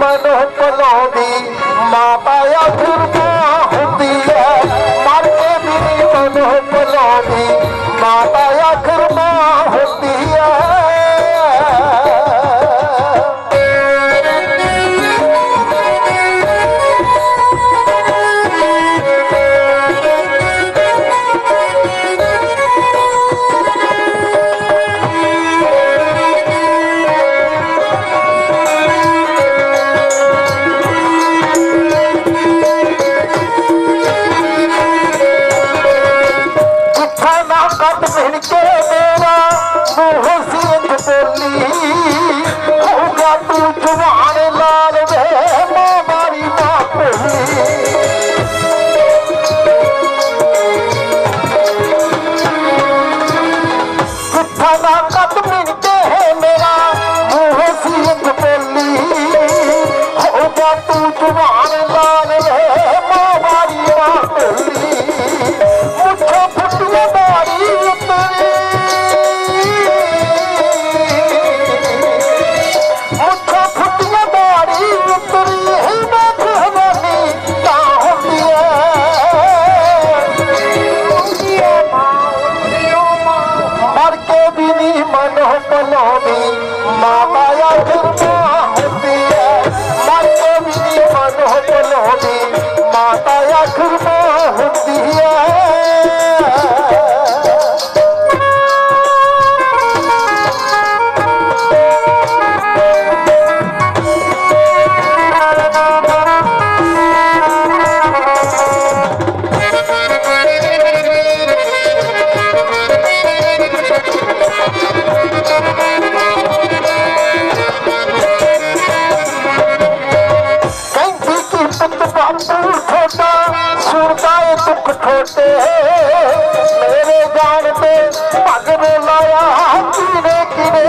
ಮನೋ ಪಲೋಗ ਕੱਟ ਮਿਲ ਕੇ ਮੇਰਾ ਮੂੰਹ ਸੀ ਬੋਲੀ ਹੋਗਾ ਤੂੰ ਜਵਾਨ ਲਾਲ ਵੇ ਮਾਂ ਮਾਰੀ ਮਾਂ ਪੋਲੀ Come on.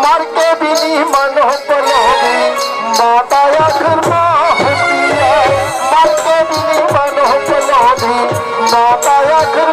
ਮਰ ਕੇ ਵੀ ਨਹੀਂ ਮਨ ਹੁਕਲੋ ਮਾਤਾ ਆਖਰ ਮਾਂ ਹੁੰਦੀ ਹੈ ਮਰ ਕੇ ਵੀ ਨਹੀਂ ਮਨ ਹੁਕਲੋ ਮਾਤਾ ਆਖਰ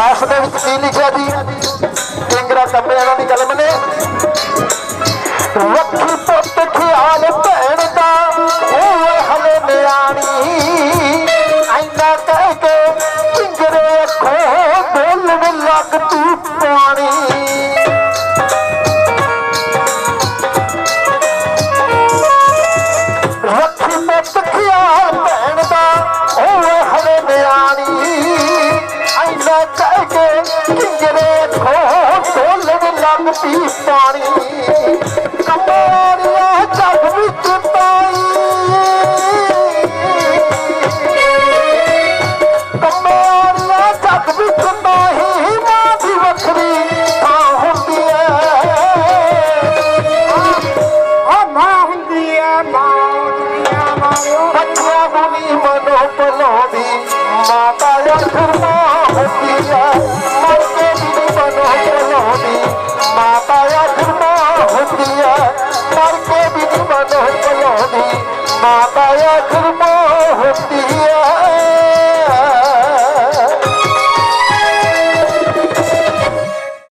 ਵਿੱਚ ਕੀ ਲਿਖਿਆ ਜੀ? ਕਿੰਗਰਾ ਕੰਬੇ ਵਾਲਾ ਦੀ ਕਲਮ ਨੇ ਰੱਖੀ ਪੁੱਤ ਖਿਆਲ ਭੈਣ ਦਾ, ਉਹ ਹਲੇ ਨਿਆਣੀ। ਐਨਾ ਕਹਿ ਕੇ ਕਿੰਗਰੇ ਅੱਖੋਂ ਬੋਲਣ ਲੱਗ ਤੂੰ ਪਾਣੀ ਰੱਖੀ ਪੁੱਤ ਖਿਆਲ ਭੈਣ ਦਾ, ਉਹ ਹਲੇ ਨਿਆਣੀ। ਐਨਾ ਕਹਿ ਕੇ ਕਿੰਗਰੇ ਖੋ ਢੋਲਣ ਲੱਗ ਪੀ ਪਾਣੀ। ਕਮਾੜਿਆ ਜੱਗ ਵਿੱਚ ਪਾਈ। ਕਮਾੜਿਆ ਜੱਗ ਵਿੱਚ ਪਾਈ ਮਾਂ ਦੀ ਵੱਖਰੀ ਥਾਂ ਹੁੰਦੀ ਐ। ਓ ਮਾਂ ਹੁੰਦੀ ਐ, ਮਾਂ ਦੁਨੀਆ ਵਾਲਿਓ ਬੱਚਿਆਂ ਨੂੰ ਨੀ ਮਨੋ ਮਾਤਾ ਅੱਖਰ ਮਾਂ ਹੁੰਦੀ ਆ ਮਰ ਕੇ